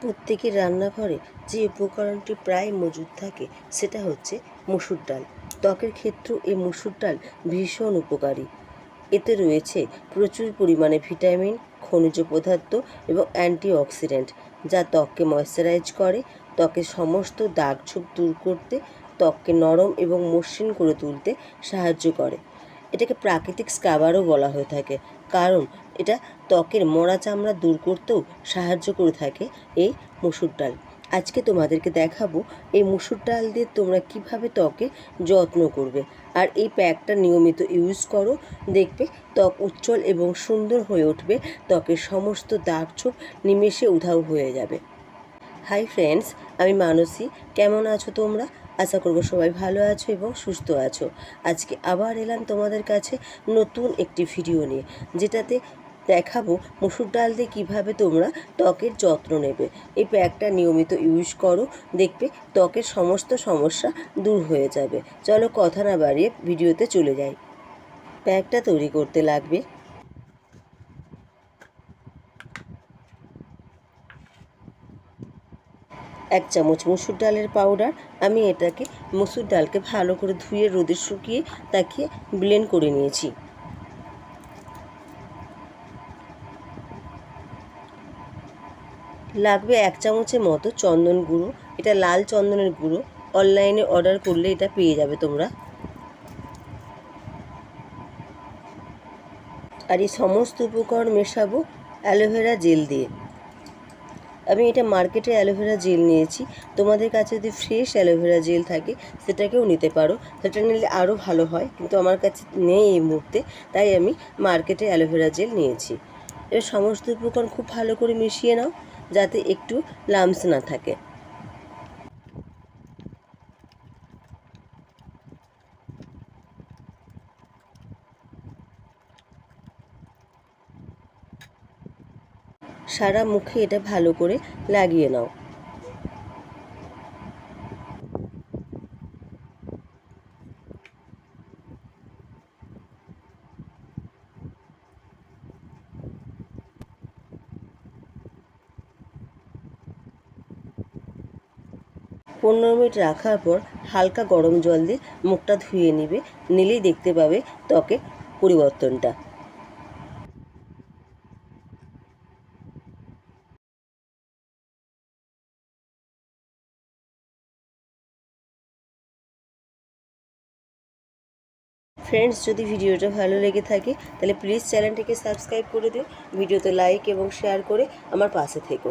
প্রত্যেকের রান্নাঘরে যে উপকরণটি প্রায় মজুদ থাকে, সেটা হচ্ছে মুসুর ডাল। ত্বকের ক্ষেত্রেও এই মুসুর ডাল ভীষণ উপকারী। এতে রয়েছে প্রচুর পরিমাণে ভিটামিন, খনিজ পদার্থ এবং অ্যান্টিঅক্সিডেন্ট, যা ত্বককে ময়শ্চারাইজ করে, ত্বকের সমস্ত দাগছোপ দূর করতে, ত্বককে নরম এবং মসৃণ করে তুলতে সাহায্য করে। এটাকে প্রাকৃতিক স্ক্রাবারও বলা হয়ে থাকে, কারণ এটা ত্বকের মরা চামড়া দূর করতেও সাহায্য করে থাকে এই মুসুর ডাল। আজকে তোমাদেরকে দেখাবো এই মুসুর ডাল দিয়ে তোমরা কীভাবে ত্বকে যত্ন করবে। আর এই প্যাকটা নিয়মিত ইউজ করো, দেখবে ত্বক উজ্জ্বল এবং সুন্দর হয়ে উঠবে, ত্বকের সমস্ত দাগ ছোপ নিমেষে উধাও হয়ে যাবে। হাই ফ্রেন্ডস, আমি মানসী। কেমন আছো তোমরা? আশা করব সবাই ভালো আছো এবং সুস্থ আছো। আজকে আবার এলাম তোমাদের কাছে নতুন একটি ভিডিও নিয়ে, যেটাতে দেখাবো মুসুর ডাল দিয়ে কীভাবে তোমরা ত্বকের যত্ন নেবে। এই প্যাকটা নিয়মিত ইউজ করো, দেখবে ত্বকের সমস্ত সমস্যা দূর হয়ে যাবে। চলো কথা না বাড়িয়ে ভিডিওতে চলে যাই। প্যাকটা তৈরি করতে লাগবে। এক চামচ মুসুর ডালের পাউডার, আমি এটাকে মুসুর ডালকে ভালো করে ধুয়ে রোদে শুকিয়ে তাকে ব্লেন্ড করে নিয়েছি। লাগবে এক চামচের মতো চন্দন গুঁড়ো। এটা লাল চন্দনের গুঁড়ো। অনলাইনে অর্ডার করলে এটা পেয়ে যাবে তোমরা। আর এই সমস্ত উপকরণ মেশাবো অ্যালোভেরা জেল দিয়ে। আমি এটা মার্কেটে অ্যালোভেরা জেল নিয়েছি। তোমাদের কাছে যদি ফ্রেশ অ্যালোভেরা জেল থাকে, সেটাকেও নিতে পারো। সেটা নিলে আরও ভালো হয়, কিন্তু আমার কাছে নেই এই মুহূর্তে। তাই আমি মার্কেটে অ্যালোভেরা জেল নিয়েছি। এবার সমস্ত উপকরণ খুব ভালো করে মিশিয়ে নাও। যাতে একটু লামস না থাকে। সারা মুখে এটা ভালো করে লাগিয়ে নাও। পনেরো মিনিট রাখার পর হালকা গরম জল দিয়ে মুখটা ধুয়ে নেবে, নিলেই দেখতে পাবে ত্বকে পরিবর্তনটা। ফ্রেন্ডস যদি ভিডিওটা ভালো লেগে থাকে, তাহলে প্লিজ চ্যানেলটিকে সাবস্ক্রাইব করে দিও, ভিডিওতে লাইক এবং শেয়ার করে আমার পাশে থেকো।